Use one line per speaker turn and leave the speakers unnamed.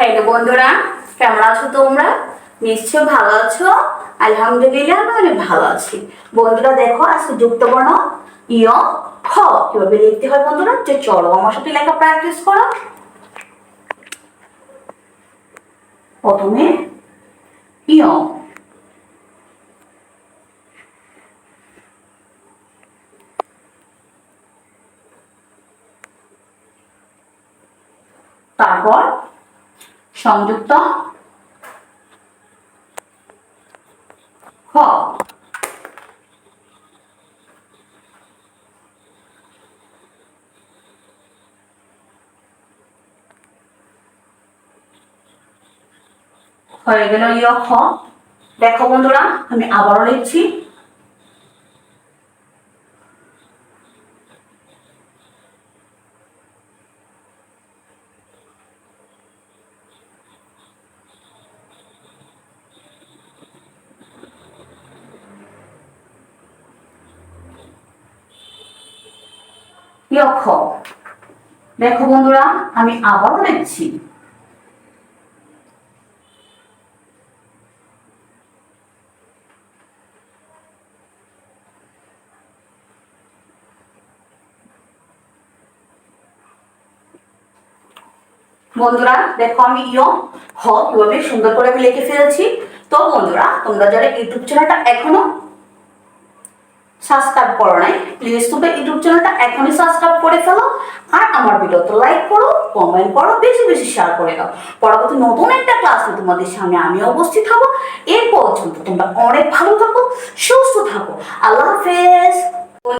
Hello বন্ধুরা, কেমন আছো তোমরা? নিশ্চয় ভালো আছো। আলহামদুলিল্লাহ, আমি অনেক ভালো আছি। বন্ধুরা, দেখো, আজকে যুক্ত বর্ণ ইয় খ, কীভাবে লিখতে হয় বন্ধুরা? যে চলো, আমার সাথে লেখা প্র্যাকটিস করো। প্রথমে ইয়। তারপর সংযুক্ত খ হয়ে গেল ইয় খ দেখো বন্ধুরা আমি আবারও লিখছি। ইয় খ দেখো বন্ধুরা, আমি আবারও লিখছি বন্ধুরা, দেখো আমি ইয়, হ, কীভাবে সুন্দর করে আমি লিখে ফেলেছি। তো বন্ধুরা, তোমরা যারা ইউটিউব চ্যানেলটা এখনও সাবস্ক্রাইব করো নাই প্লিজ তোমরা ইউটিউব চ্যানেলটা এখনই সাবস্ক্রাইব করে ফেলো, আর আমার ভিডিওতে লাইক করো কমেন্ট করো, বেশি বেশি শেয়ার করে দাও। পরবর্তী নতুন একটা ক্লাসে তোমাদের সামনে আমি উপস্থিত হব। এর পর্যন্ত তোমরা অনেক ভালো থাকো, সুস্থ থাকো। আল্লাহ হাফেজ।